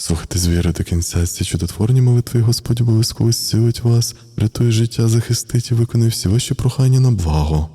Слухайте з віри до кінця ці чудотворні молитви, Господь обов'язково зцілить вас, рятує життя, захистить і виконує всі ваші прохання на благо.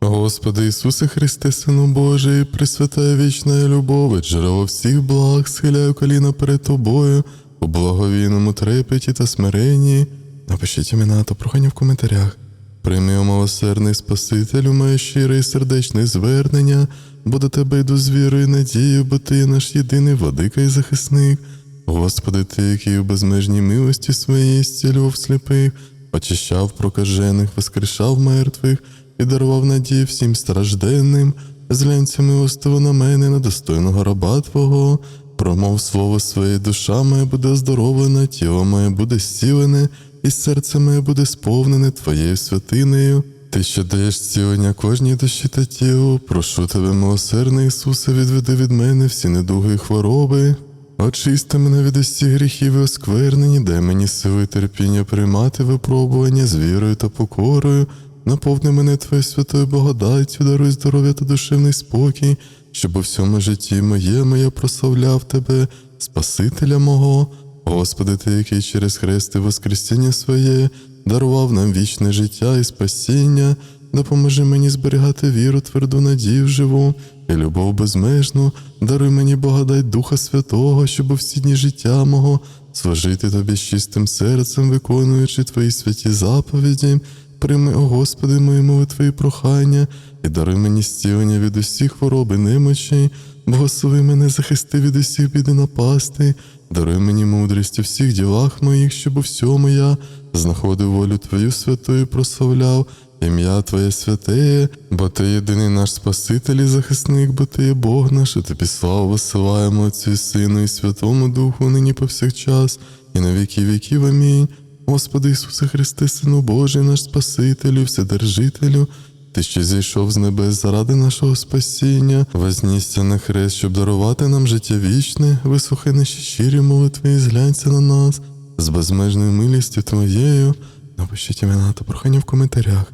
Господи Ісусе Христе, Сину Божий, Пресвятая вічна любов, джерело всіх благ, схиляю коліна перед Тобою, у благовійному трепеті та смиренні. Напишіть імена та прохання в коментарях. Прийми, милосердний Спасителю, моє щире і сердечне звернення, бо до Тебе йду з вірою і надією, бо Ти є наш єдиний владика і захисник. Господи, Ти, який у безмежній милості своєї зцілював сліпих, очищав прокажених, воскрешав мертвих і дарував надію всім стражденним, зглянься милостиво на мене, на достойного раба Твого, промов слово своє, душа моя буде оздоровлена, тіло моє буде зцілене, і серце моє буде сповнене Твоєю святинею. Ти, що даєш зцілення кожній душі та тілу, прошу тебе, милосердний Ісусе, відведи від мене всі недуги і хвороби. Очисти мене від усіх гріхів і осквернені, дай мені сили терпіння приймати випробування з вірою та покорою, наповни мене Твоєю святою благодаттю, даруй здоров'я та душевний спокій, щоб у всьому житті моєму я прославляв Тебе, Спасителя мого. Господи, Ти, який через хрест і Воскресіння своє дарував нам вічне життя і спасіння, допоможи мені зберігати віру, тверду надію живу і любов безмежну, даруй мені благодать Духа Святого, щоб у всі дні життя мого служити тобі з чистим серцем, виконуючи твої святі заповіді. Прийми, о Господи, мої молитви і прохання, і даруй мені зцілення від усіх хвороб і немочей, благослови мене, захисти від усіх бід і напасти, даруй мені мудрість у всіх ділах моїх, щоб у всьому я знаходив волю Твою святою, прославляв, ім'я Твоє святе, бо Ти єдиний наш Спаситель і захисник, бо Ти є Бог наш, і Тобі славу висилаємо Отцю і Сину і Святому Духу, нині повсякчас, і на віки віків. Амінь. Господи Ісусе Христе, Сину Божий, наш Спасителю, Вседержителю, Ти, що зійшов з небес заради нашого спасіння, вознісся на хрест, щоб дарувати нам життя вічне, вислухай наші щирі молитви і зглянься на нас з безмежною милістю Твоєю. Напишіть імена та прохання в коментарях.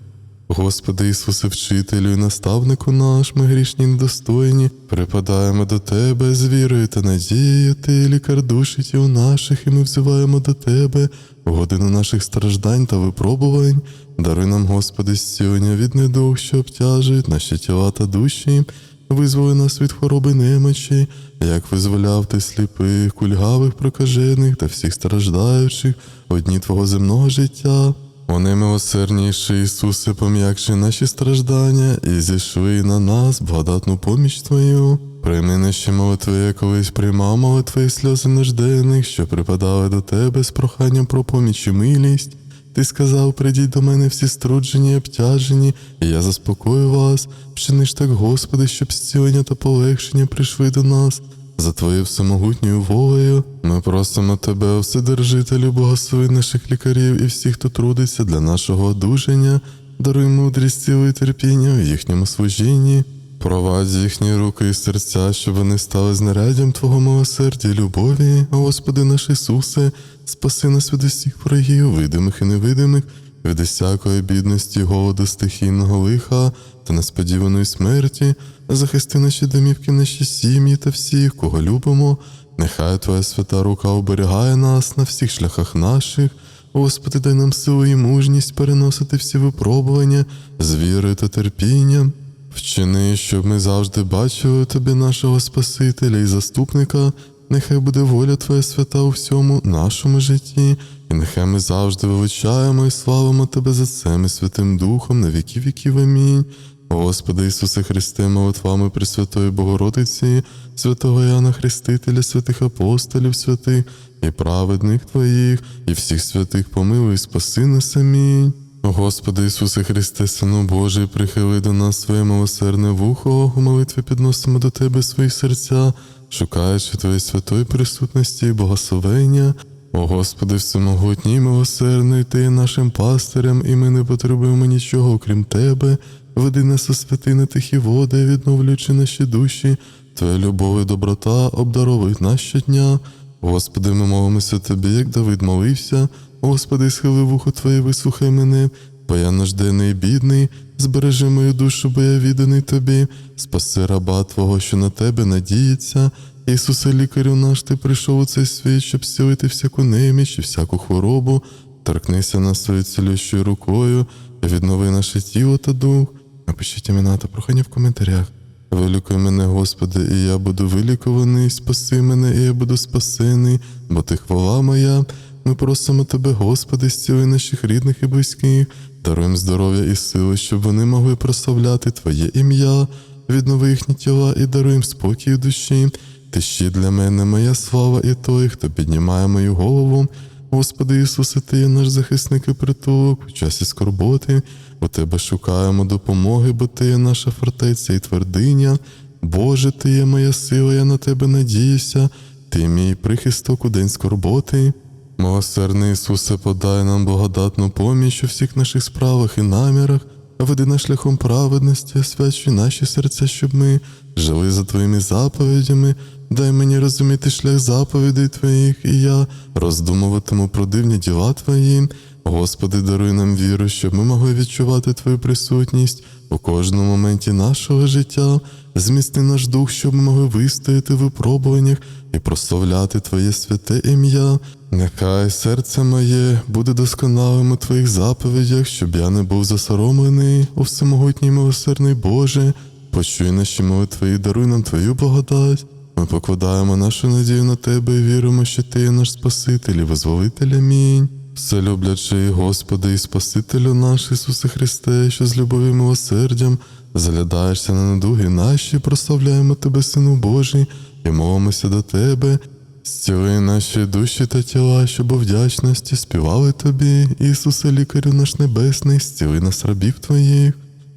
Господи Ісусе, вчителю і наставнику наш, ми грішні недостойні, припадаємо до Тебе з вірою та надією, Ти лікар душі тіл наших, і ми взиваємо до Тебе в годину наших страждань та випробувань. Даруй нам, Господи, зцілення від недуг, що обтяжують наші тіла та душі, визволи нас від хвороби немочі, як визволяв ти сліпих, кульгавих, прокажених та всіх страждаючих у дні Твого земного життя. О наймилосердніший Ісусе, пом'якши наші страждання і зійшли на нас благодатну поміч Твою. Прийми наші молитви, я колись приймав молитви і сльози нужденних, що припадали до Тебе з проханням про поміч і милість. Ти сказав, прийдіть до мене всі струджені і обтяжені, і я заспокою вас. Вчини ж так, Господи, щоб зцілення та полегшення прийшли до нас. За Твоєю всемогутньою волею ми просимо Тебе, Вседержителю, благослови наших лікарів і всіх, хто трудиться для нашого одужання, даруй мудрість і терпіння у їхньому служінні. Провадь їхні руки і серця, щоб вони стали знаряддям Твого милосердя і любові, Господи наш Ісусе, спаси нас від усіх ворогів, видимих і невидимих, від усякої бідності, голоду, стихійного лиха та несподіваної смерті, захисти наші домівки, наші сім'ї та всіх, кого любимо. Нехай Твоя свята рука оберігає нас на всіх шляхах наших. Господи, дай нам силу і мужність переносити всі випробування з вірою та терпінням. Вчини, щоб ми завжди бачили Тобі нашого Спасителя і заступника. Нехай буде воля Твоя свята у всьому нашому житті, і нехай ми завжди величаємо і славимо Тебе за цим і Святим Духом на віки віків. Амінь. Господи Ісусе Христе, молитвами Пресвятої Богородиці, святого Яна Хрестителя, святих апостолів святих і праведних Твоїх, і всіх святих помилуй, спаси нас. Амінь. Господи Ісусе Христе, Сину Божий, прихили до нас своє милосердне вухо, у молитві підносимо до Тебе свої серця, шукаючи Твоєї святої присутності і благословення. О Господи, всемогутній, милосердний, Ти є нашим пастирем, і ми не потребуємо нічого, окрім Тебе. Веди нас у святини тихі води, відновлюючи наші душі, Твоя любов і доброта обдаровують нас щодня. Господи, ми молимося Тобі, як Давид молився. Господи, схили вухо Твоє, вислухай мене, бо я нужденний і бідний, збережи мою душу, бо я відданий Тобі, спаси раба Твого, що на Тебе надіється, Ісусе, лікарю наш, ти прийшов у цей світ, щоб зцілити всяку неміч і всяку хворобу. Торкнися нас своєю цілющою рукою, віднови наше тіло та дух. Напишіть імена та прохання в коментарях. Вилікуй мене, Господи, і я буду вилікуваний, спаси мене, і я буду спасений, бо ти хвала моя. Ми просимо Тебе, Господи, зціли наших рідних і близьких, даруємо здоров'я і сили, щоб вони могли прославляти Твоє ім'я, віднови їхні тіла і даруємо спокій душі. Ти ще для мене моя слава і той, хто піднімає мою голову. Господи Ісусе, Ти є наш захисник і притулок у часі скорботи. У Тебе шукаємо допомоги, бо Ти є наша фортеця і твердиня. Боже, Ти є моя сила, я на Тебе надіюся, Ти мій прихисток у день скорботи. Милосердний Ісусе, подай нам благодатну поміч у всіх наших справах і намірах, веди нас шляхом праведності, освячуй наші серця, щоб ми жили за Твоїми заповідями. Дай мені розуміти шлях заповідей Твоїх, і я роздумуватиму про дивні діла Твої. Господи, даруй нам віру, щоб ми могли відчувати Твою присутність у кожному моменті нашого життя. Змісти наш дух, щоб ми могли вистояти в випробуваннях і прославляти Твоє святе ім'я. Нехай серце моє буде досконалим у Твоїх заповідях, щоб я не був засоромлений, у всемогутній милосердний Боже. Почуй наші молитви і даруй нам Твою благодать. Ми покладаємо нашу надію на Тебе і віримо, що Ти є наш Спаситель і Визволитель. Амінь. Все люблячий Господи і Спасителю наш Ісусе Христе, що з любов'ю і милосердям заглядаєшся на недуги наші, прославляємо Тебе, Сину Божий, і молимося до Тебе. Зціли наші душі та тіла, щоб у вдячності співали Тобі, Ісусе, лікарю наш небесний, зціли нас рабів Твоїх.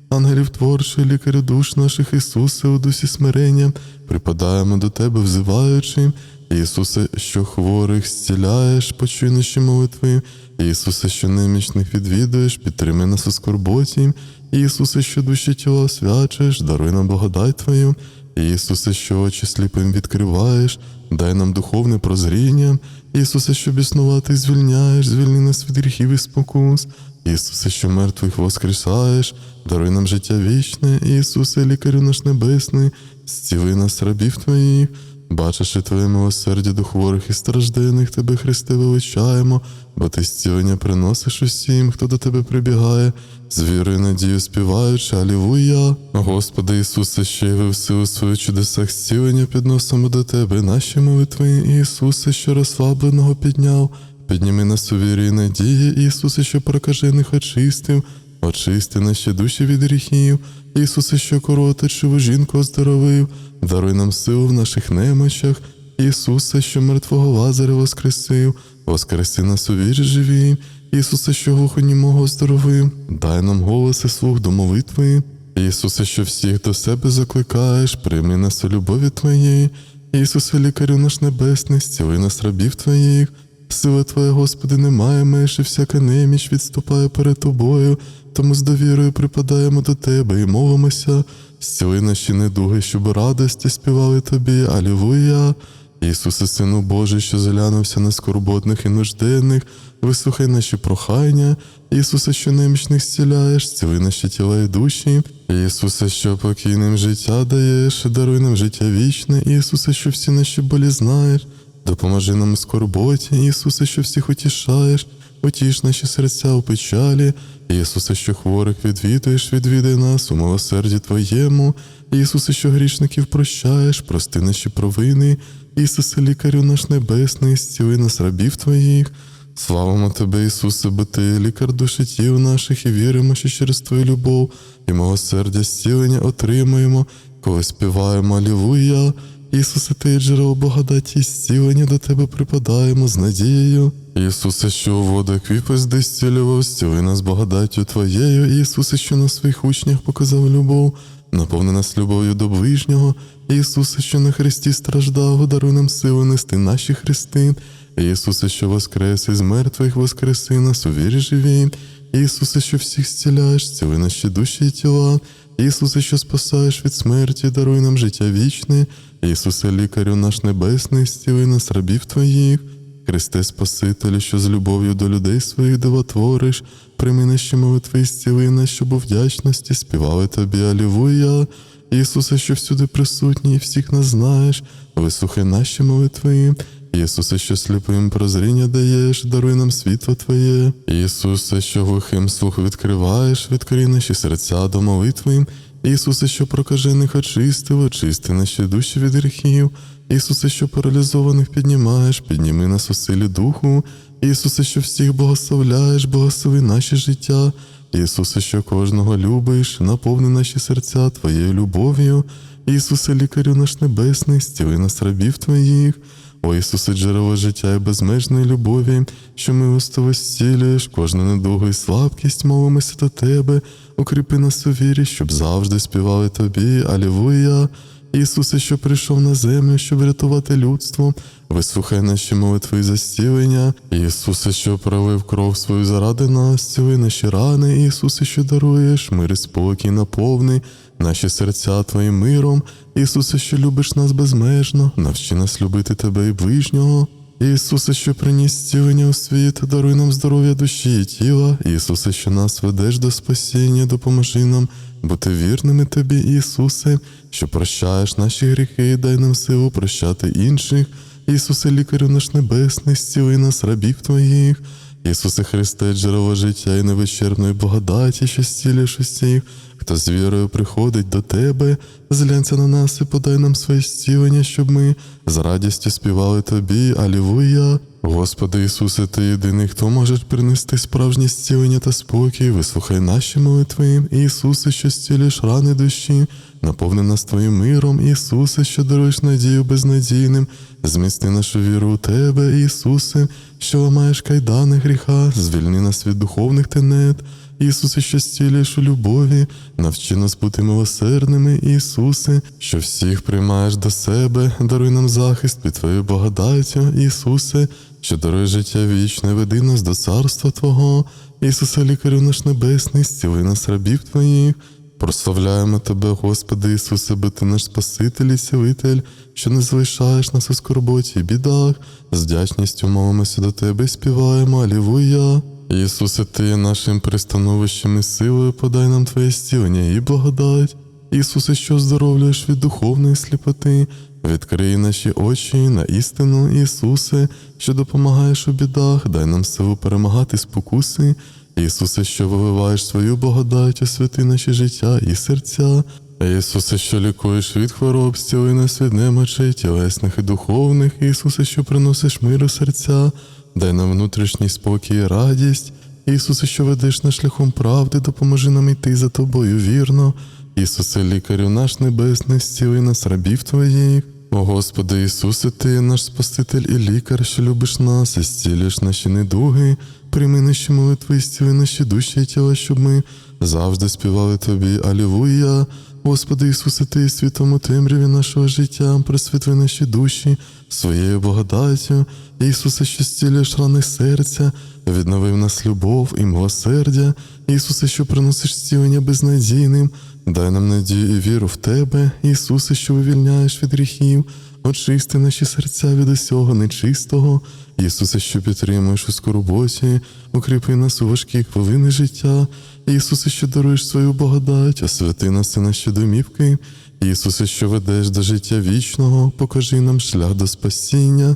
Ангелів творчий, лікарю душ наших Ісусе, у дусі смирення, припадаємо до Тебе, взиваючи. Ісусе, що хворих зціляєш, почуй наші молитви. Ісусе, що немічних відвідуєш, підтримай нас у скорботі. Ісусе, що душі тіла освячуєш, даруй нам благодать Твою. Ісусе, що очі сліпим відкриваєш, дай нам духовне прозріння. Ісусе, що біснувати звільняєш, звільни нас від гріхів і спокус. Ісусе, що мертвих воскресаєш, даруй нам життя вічне, Ісусе, лікарю наш небесний, зціли нас рабів Твоїх. Бачивши Твоє милосердя до хворих і страждених, Тебе, Христе, величаємо, бо Ти зцілення приносиш усім, хто до Тебе прибігає, з вірою і надією співаючи, Алілуя. Господи Ісусе, що явив силу свою чудесах зцілення, підносимо до Тебе наші молитви, Ісусе, що розслабленого підняв, підніми нас у вірі і надії, Ісусе, що прокажених очистив, очисти наші душі від гріхів, Ісусе, що коротичиву жінку оздоровив, даруй нам силу в наших немочах, Ісусе, що мертвого Лазаря воскресив, воскреси нас у вірі живі, Ісусе, що глухонімого оздоровив, дай нам голоси слух до молитви. Ісусе, що всіх до себе закликаєш, прийми нас у любові Твоєї, Ісусе, лікарю наш небесний, зціли нас рабів Твоїх. Сила Твоя, Господи, немає меж, і всяка неміч відступає перед Тобою, тому з довірою припадаємо до Тебе і мовимося, зціли наші недуги, щоб радості співали Тобі, Алілуя. Ісусе, Сину Божий, що зглянувся на скорботних і нужденних, вислухай наші прохання, Ісусе, що немічних зціляєш, зціли наші тіла і душі, Ісусе, що покійним життя даєш, даруй нам життя вічне, Ісусе, що всі наші болі знаєш. Допоможи нам у скорботі, Ісусе, що всіх утішаєш, утіш наші серця у печалі, Ісусе, що хворих відвідуєш, відвідай нас у милосерді Твоєму, Ісусе, що грішників прощаєш, прости наші провини, Ісусе, лікарю наш небесний, зціли нас рабів Твоїх. Славимо Тебе, Ісусе, бо Ти лікар душі тіл наших, і віримо, що через Твою любов і милосердя зцілення отримаємо, коли співаємо Алілуя. Ісусе, ти є джерело благодаті і зцілення до тебе припадаємо з надією. Ісусе, що у воду квіпость зцілював, зціли нас благодаттю Твоєю, Ісусе, що на своїх учнях показав любов, наповни нас любов'ю до ближнього, Ісусе, що на хресті страждав, даруй нам силу нести наші хрести, Ісусе, що воскрес із мертвих, воскреси нас у вірі живі, Ісусе, що всіх зціляєш, зціли наші душі і тіла, Ісусе, що спасаєш від смерті, даруй нам життя вічне, Ісусе, лікарю наш небесний, зціли нас рабів Твоїх, Христе Спасителю, що з любов'ю до людей своїх дивотвориш, прийми наші молитви і зціли нас, щоб у вдячності співали Тобі. Алілуя. Ісусе, що всюди присутній і всіх нас знаєш, вислухай наші молитви. Ісусе, що сліпим прозріння даєш, даруй нам світло Твоє. Ісусе, що глухим слух відкриваєш, відкрий наші серця до молитви. Ісусе, що прокажених очистив, очисти наші душі від гріхів. Ісусе, що паралізованих піднімаєш, підніми нас у силі духу. Ісусе, що всіх благословляєш, благослови наші життя. Ісусе, що кожного любиш, наповни наші серця Твоєю любов'ю. Ісусе, лікарю наш небесний, стіли нас рабів Твоїх. О Ісусе, джерело життя і безмежної любові, що милостиво зцілюєш кожну недугу і слабкість, молимося до Тебе, укріпи нас у вірі, щоб завжди співали Тобі, Алілуя. Ісусе, що прийшов на землю, щоб рятувати людство, вислухай наші молитви за зцілення. Ісусе, що пролив кров свою заради нас, зціли наші рани, Ісусе, що даруєш, мир і спокій наповни, наші серця Твоїм миром. Ісусе, що любиш нас безмежно, навчи нас любити Тебе і ближнього. Ісусе, що приніс зцілення у світ, даруй нам здоров'я душі і тіла. Ісусе, що нас ведеш до спасіння, допоможи нам бути вірними Тобі, Ісусе, що прощаєш наші гріхи, дай нам силу прощати інших. Ісусе, лікарю наш небесний, зціли нас, рабів Твоїх. Ісусе Христе, джерело життя і невичерпної благодаті, що зцілюєш усіх, хто з вірою приходить до Тебе, зглянься на нас і подай нам своє зцілення, щоб ми з радістю співали Тобі, Алілуя. Господи Ісусе, Ти єдиний, хто може принести справжнє зцілення та спокій, вислухай наші молитви, Ісусе, що зцілюєш рани душі, наповни нас Твоїм миром, Ісусе, що даруєш надію безнадійним, змісти нашу віру у Тебе, Ісусе, що ламаєш кайдани гріха, звільни нас від духовних тенет. Ісусе, що зцілюєш у любові, навчи нас бути милосердними, Ісусе, що всіх приймаєш до себе, даруй нам захист під Твоєю благодаттю, Ісусе, що дарує життя вічне, веди нас до царства Твого, Ісусе, лікарю наш небесний, зціли нас рабів Твоїх. Прославляємо Тебе, Господи Ісусе, бо Ти наш Спаситель і Сілитель, що не залишаєш нас у скорботі і бідах, з вдячністю молимося до Тебе і співаємо, Алілуя. Ісусе, Ти є нашим пристановищем і силою, подай нам Твоє зцілення і благодать. Ісусе, що оздоровлюєш від духовної сліпоти, відкрий наші очі на істину, Ісусе, що допомагаєш у бідах, дай нам силу перемагати спокуси. Ісусе, що виливаєш свою благодать, освяти наші життя і серця. Ісусе, що лікуєш від хвороб, зціли нас від немочей, тілесних і духовних, Ісусе, що приносиш мир у серця, дай нам внутрішній спокій і радість. Ісусе, що ведеш нас шляхом правди, допоможи нам йти за тобою вірно. Ісусе, лікарю наш небесний, зціли нас рабів Твоїх. О Господи Ісусе, Ти наш Спаситель і лікар, що любиш нас і зцілюєш наші недуги, прийми наші молитви і зціли наші душі і тіла, щоб ми завжди співали Тобі, Алілуя. Господи Ісусе, Ти світом темряві нашого життя, просвітли наші душі своєю благодаттю. Ісусе, що зцілюєш рани серця, відновив нас любов і милосердя. Ісусе, що приносиш зцілення безнадійним, дай нам надію і віру в Тебе, Ісусе, що вивільняєш від гріхів, очисти наші серця від усього нечистого. Ісусе, що підтримуєш у скорботі, укріпи нас у важкі хвилини життя. Ісусе, що даруєш свою благодать, освяти нас і наші домівки. Ісусе, що ведеш до життя вічного, покажи нам шлях до спасіння.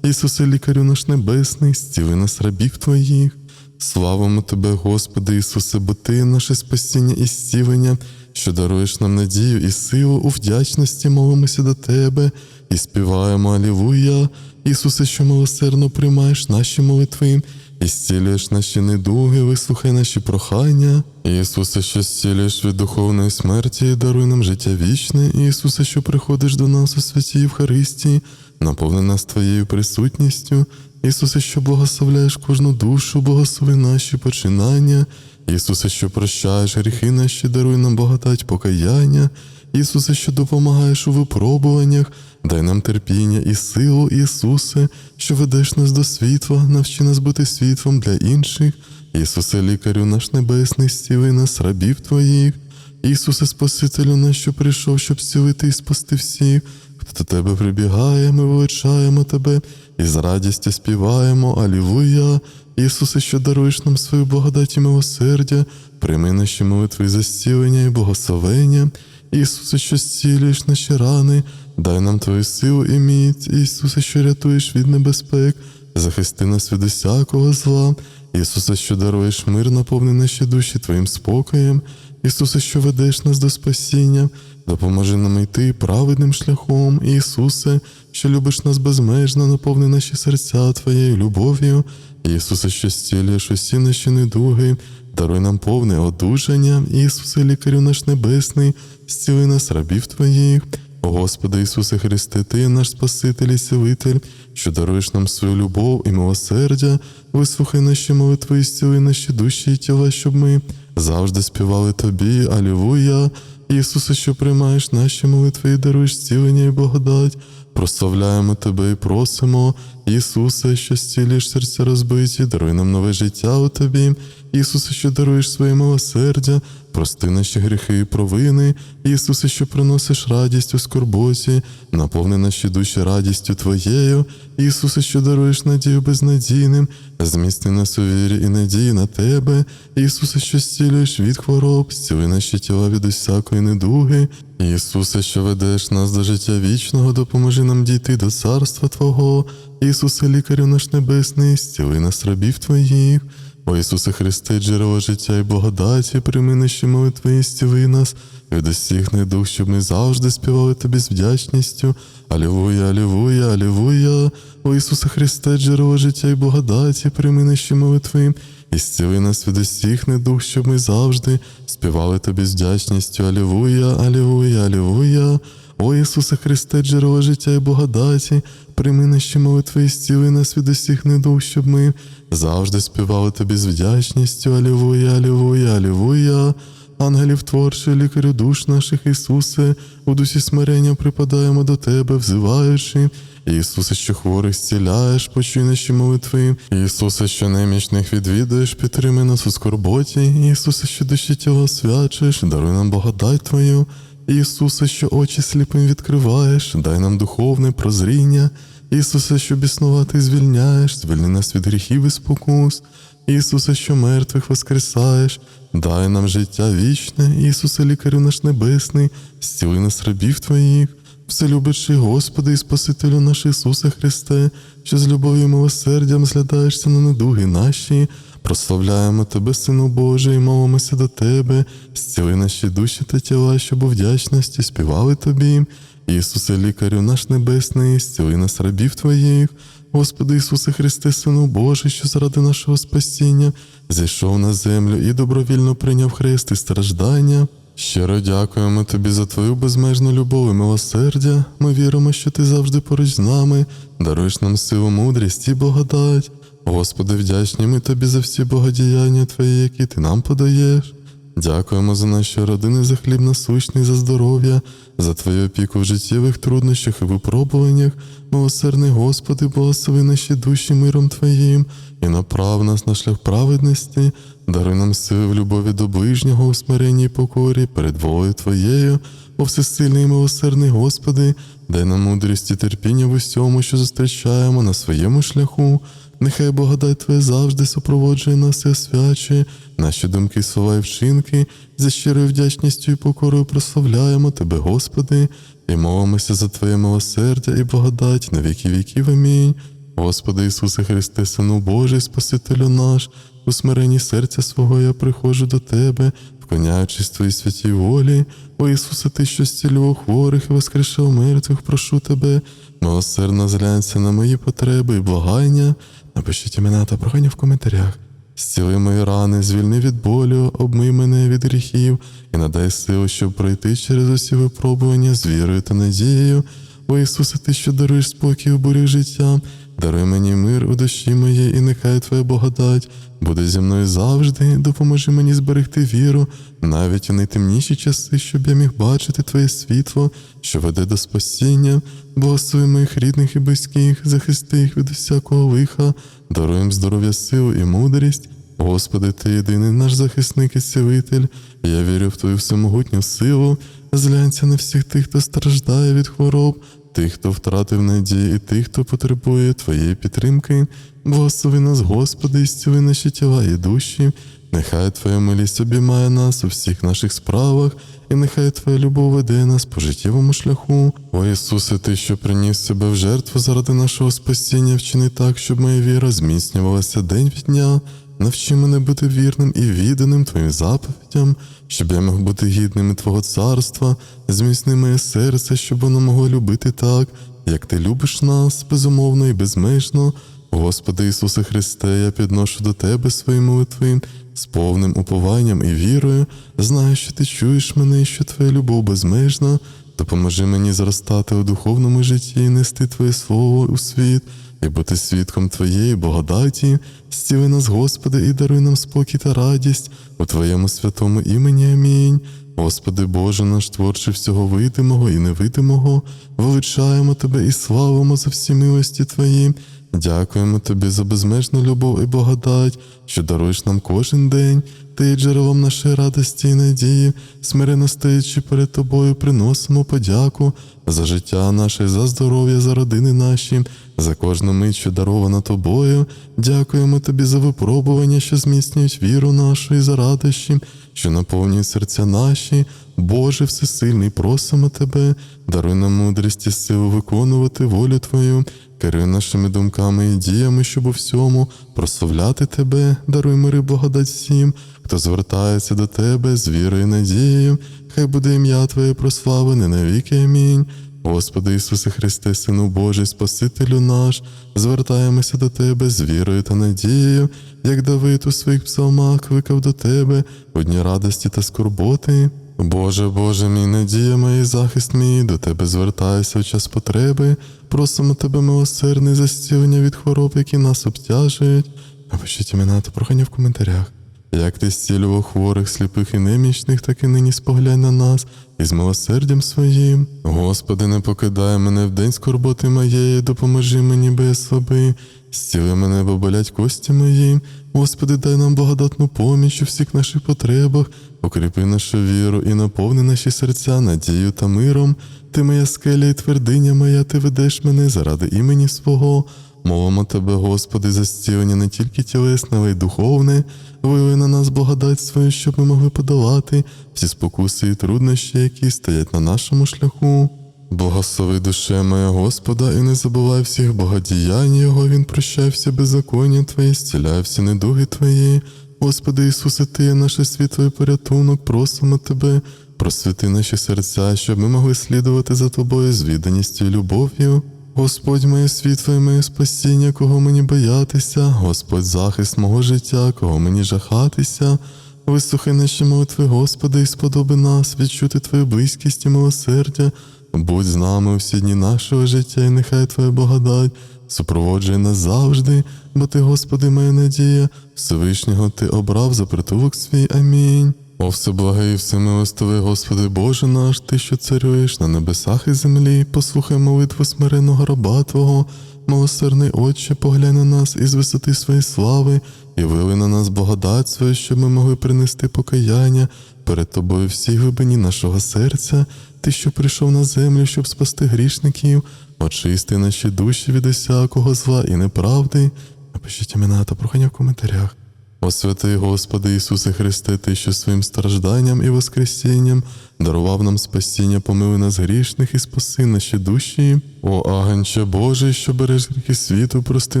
Ісусе, лікарю наш небесний, зціли нас рабів Твоїх. Славимо Тебе, Господи Ісусе, бо Ти наше спасіння і зцілення, що даруєш нам надію і силу у вдячності молимося до Тебе і співаємо Алілуя. Ісусе, що милосердно приймаєш наші молитви і зцілюєш наші недуги, вислухай наші прохання. Ісусе, що зцілюєш від духовної смерті, даруй нам життя вічне, Ісусе, що приходиш до нас у святій Євхаристії, наповни нас Твоєю присутністю. Ісусе, що благословляєш кожну душу, благослови наші починання. Ісусе, що прощаєш гріхи наші, даруй нам благодать покаяння. Ісусе, що допомагаєш у випробуваннях, дай нам терпіння і силу, Ісусе, що ведеш нас до світла, навчи нас бути світлом для інших. Ісусе, лікарю наш небесний, стіли нас, рабів Твоїх. Ісусе, Спасителю наш, що прийшов, щоб зцілити і спасти всіх, хто до Тебе прибігає, ми величаємо Тебе і з радістю співаємо Алілуя. Ісусе, що даруєш нам свою благодать і милосердя, прийми наші молитви за зцілення і благословення. Ісусе, що зцілюєш наші рани, дай нам Твою силу і міць, Ісусе, що рятуєш від небезпек, захисти нас від усякого зла. Ісусе, що даруєш мир, наповни наші душі Твоїм спокоєм. Ісусе, що ведеш нас до спасіння, допоможи нам йти праведним шляхом. Ісусе, що любиш нас безмежно, наповни наші серця Твоєю любов'ю. Ісусе, що зцілюєш усі наші недуги, даруй нам повне одужання. Ісусе, лікарю наш небесний, зціли нас рабів Твоїх. Господи Ісусе Христе, Ти наш Спаситель і Силитель, що даруєш нам свою любов і милосердя, вислухай наші молитви і зціли наші душі і тіла, щоб ми завжди співали Тобі, Алілуя. Ісусе, що приймаєш наші молитви і даруєш зцілення і благодать. Прославляємо Тебе і просимо, Ісусе, що зціліш серця розбиті, даруй нам нове життя у Тобі. Ісусе, що даруєш своє милосердя, прости наші гріхи і провини. Ісусе, що приносиш радість у скорботі, наповни наші душі радістю Твоєю. Ісусе, що даруєш надію безнадійним, змісти нас у вірі і надії на Тебе. Ісусе, що зцілюєш від хвороб, зціли наші тіла від усякої недуги. Ісусе, що ведеш нас до життя вічного, допоможи нам дійти до царства Твого. Ісусе, лікарю наш небесний, зціли нас рабів Твоїх. О Ісусе Христе, джерело життя і благодаті, прийми наші молитви і зціли нас від усіх недух, щоб ми завжди співали Тобі з вдячністю. Алілуя, алілуя, алілуя. О Ісусе Христе, джерело життя і благодаті, прийми наші молитви і зціли нас від усіх недух, щоб ми завжди співали Тобі з вдячністю. Алілуя, алілуя, алілуя. О Ісусе Христе, джерело життя і благодаті, прийми наші молитви і зціли нас від усіх недух, щоб ми завжди співали Тобі з вдячністю. Алілуя, алілуя, алілуя. Ангелів творче, лікарю душ наших, Ісусе, у дусі смирення припадаємо до Тебе, взиваючи. Ісусе, що хворих зціляєш, почуй наші молитви. Ісусе, що немічних відвідуєш, підтримай нас у скорботі. Ісусе, що душі тіла освячуєш, даруй нам благодать Твою. Ісусе, що очі сліпим відкриваєш, дай нам духовне прозріння. Ісусе, що біснувати звільняєш, звільни нас від гріхів і спокус. Ісусе, що мертвих воскресаєш, дай нам життя вічне, Ісусе, лікарю наш небесний, зціли нас рабів Твоїх, вселюбичий Господи і Спасителю наш Ісусе Христе, що з любов'ю і милосердям зглядаєшся на недуги наші. Прославляємо Тебе, Сину Божий, і молимося до Тебе, зціли наші душі та тіла, щоб у вдячності співали Тобі. Ісусе, лікарю наш небесний, зціли нас рабів Твоїх. Господи Ісусе Христе, Сину Божий, що заради нашого спасіння зійшов на землю і добровільно прийняв хрест і страждання. Щиро дякуємо Тобі за Твою безмежну любов і милосердя. Ми віримо, що Ти завжди поруч з нами, даруєш нам силу, мудрість і благодать. Господи, вдячні ми Тобі за всі богодіяння Твої, які Ти нам подаєш. Дякуємо за наші родини, за хліб насущний, за здоров'я, за Твою опіку в життєвих труднощах і випробуваннях. Милосердний Господи, благослови наші душі миром Твоїм і направ нас на шлях праведності, даруй нам сили в любові до ближнього у смиренні й покорі перед волею Твоєю, о всесильний і милосердний Господи, дай нам мудрість і терпіння в усьому, що зустрічаємо на своєму шляху. Нехай благодать Твоя завжди супроводжує нас і освячує наші думки, слова і вчинки, за щирою вдячністю і покорою прославляємо Тебе, Господи, і молимося за Твоє милосердя і благодать на віки віків. Амінь. Господи Ісусе Христе, Сину Божий, Спасителю наш, у смиренні серця свого я приходжу до Тебе, вклоняючись Твоїй святій волі. О Ісусе, Ти, що зцілював хворих і воскрешав мертвих, прошу Тебе, милосердно зглянься на мої потреби і благання. Напишіть імена та прохання в коментарях. Зціли мої рани, звільни від болю, обмий мене від гріхів і надай силу, щоб пройти через усі випробування з вірою та надією. О Ісусе, Ти, що даруєш спокій у бурях життя, даруй мені мир у душі моєї, і нехай Твоя благодать буде зі мною завжди. Допоможи мені зберегти віру, навіть у найтемніші часи, щоб я міг бачити Твоє світло, що веде до спасіння, благослови моїх рідних і близьких, захисти їх від усякого лиха, даруй їм здоров'я, силу і мудрість. Господи, Ти єдиний наш захисник і цілитель, я вірю в Твою всемогутню силу, зглянься на всіх тих, хто страждає від хвороб, тих, хто втратив надію, і тих, хто потребує Твоєї підтримки. Благослови нас, Господи, і зціли наші тіла і душі. Нехай Твоя милість обіймає нас у всіх наших справах, і нехай Твоя любов веде нас по життєвому шляху. О Ісусе, Ти, що приніс себе в жертву заради нашого спасіння, вчини так, щоб моя віра зміцнювалася день від дня. Навчи мене бути вірним і відданим Твоїм заповідям, щоб я міг бути гідним Твого царства, зміцни моє серце, щоб воно могло любити так, як Ти любиш нас, безумовно і безмежно. Господи Ісусе Христе, я підношу до Тебе свої молитви з повним упованням і вірою, знаю, що Ти чуєш мене і що Твоя любов безмежна. Допоможи мені зростати у духовному житті і нести Твоє Слово у світ і бути свідком Твоєї благодаті, стіли нас, Господи, і даруй нам спокій та радість у Твоєму святому імені. Амінь. Господи Боже наш творче всього видимого і невидимого, величаємо Тебе і славимо за всі милості Твої. Дякуємо Тобі за безмежну любов і благодать, що даруєш нам кожен день. Ти джерелом нашої радості і надії, смирено стоячи перед тобою, приносимо подяку за життя наше, за здоров'я, за родини наші, за кожну мить, що дарована тобою. Дякуємо тобі за випробування, що зміцнюють віру нашу і за радощі, що наповнюють серця наші. Боже Всесильний, просимо Тебе, даруй нам мудрість і силу виконувати волю Твою, керуй нашими думками і діями, щоб у всьому прославляти Тебе, даруй мири благодать всім, хто звертається до Тебе з вірою і надією, хай буде ім'я Твоє прославлене навіки. Амінь. Господи Ісусе Христе, Сину Божий, Спасителю наш, звертаємося до Тебе з вірою та надією, як Давид у своїх псалмах кликав до Тебе у дні радості та скорботи. Боже, Боже мій, надія і захист мій, до Тебе звертаюся в час потреби, просимо Тебе милосердне за зцілення від хвороб, які нас обтяжують. Напишіть імена та прохання в коментарях. Як ти зцілював хворих, сліпих і немічних, так і нині споглянь на нас із милосердям своїм. Господи, не покидай мене в день скорботи моєї, допоможи мені, бо я слабий. Зціли мене, бо болять кості мої. Господи, дай нам благодатну поміч у всіх наших потребах, укріпи нашу віру і наповни наші серця надією та миром. Ти моя скеля і твердиня моя, ти ведеш мене заради імені свого. Молимо Тебе, Господи, за не тільки тілесне, але й духовне. Виви на нас благодать свою, щоб ми могли подолати всі спокуси і труднощі, які стоять на нашому шляху. Благослови душе моя Господа, і не забувай всіх богодіянь Його, Він прощає всі беззаконня Твої, зціляє всі недуги Твої. Господи Ісусе, Ти є наше світло порятунок, просимо Тебе, просвіти наші серця, щоб ми могли слідувати за Тобою з відданістю і любов'ю. Господь моє світло і моє спасіння, кого мені боятися, Господь захист мого життя, кого мені жахатися. Вислухай наші молитви, Господи, і сподоби нас відчути Твою близькість і милосердя. Будь з нами у всі дні нашого життя, і нехай Твоя благодать супроводжує нас завжди, бо Ти, Господи, моя надія, Всевишнього Ти обрав за притулок свій. Амінь. О всеблагий і всемилостивий Господи Боже наш, Ти, що царюєш на небесах і землі, послухай молитву смиреного раба Твого, милосердний Отче, поглянь на нас із висоти своєї слави і вили на нас благодать свою, щоб ми могли принести покаяння перед Тобою всій глибині нашого серця, Ти, що прийшов на землю, щоб спасти грішників, очисти наші душі від усякого зла і неправди. Напишіть імена та прохання в коментарях. О святий Господи Ісусе Христе, Ти, що своїм стражданням і воскресінням дарував нам спасіння, помили нас грішних і спаси наші душі. О агенче Божий, що береш гріхи світу, прости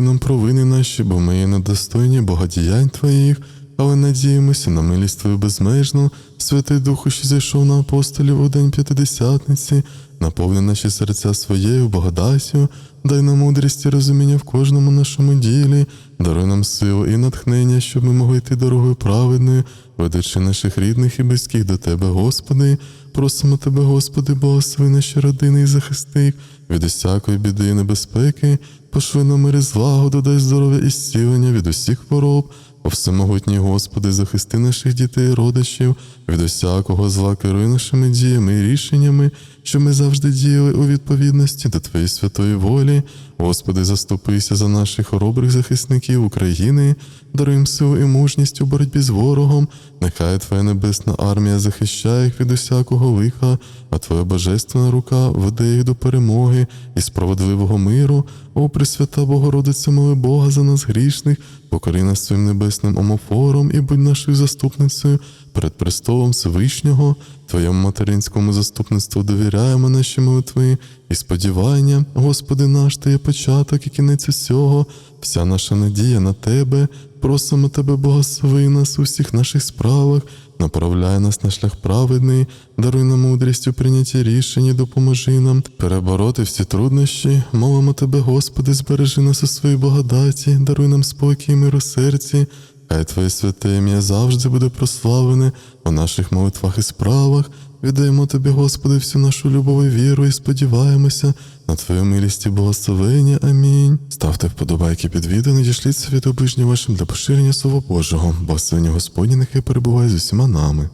нам провини наші, бо ми є недостойні богодіянь Твоїх, але надіємося на милість Твою безмежну, Святий Духу, що зайшов на апостолів у день п'ятидесятниці, наповни наші серця своєю благодаттю, дай нам мудрість і розуміння в кожному нашому ділі, даруй нам силу і натхнення, щоб ми могли йти дорогою праведною, ведучи наших рідних і близьких до Тебе, Господи. Просимо Тебе, Господи, благослови наші родини і захисти їх від усякої біди і небезпеки, пошли на мир і злагоду, дай здоров'я і зцілення від усіх хвороб. О всемогутній Господи, захисти наших дітей і родичів від усякого зла керуй нашими діями і рішеннями, щоб ми завжди діяли у відповідності до Твоєї святої волі. Господи, заступися за наших хоробрих захисників України, даруй силу і мужність у боротьбі з ворогом. Нехай Твоя небесна армія захищає їх від усякого лиха, а Твоя божественна рука веде їх до перемоги і справедливого миру. О, Пресвята Богородиця, моли Бога за нас грішних, покори нас своїм небесним омофором і будь нашою заступницею перед престолом Всевишнього, Твоєму материнському заступництву довіряємо наші молитви і сподівання, Господи наш, Ти є початок і кінець усього, вся наша надія на Тебе, просимо Тебе, благослови нас у всіх наших справах, направляй нас на шлях праведний, даруй нам мудрість у прийнятті рішень допоможи нам перебороти всі труднощі. Молимо Тебе, Господи, збережи нас у своїй благодаті, даруй нам спокій мир у серці. Хай Твоє святе ім'я завжди буде прославлене у наших молитвах і справах. Віддаємо Тобі, Господи, всю нашу любов і віру і сподіваємося на Твою милість і благословення. Амінь. Ставте вподобайки під відео, надішліть світ ближнім вашим для поширення Слова Божого. Благословення Господні нехай перебуває з усіма нами.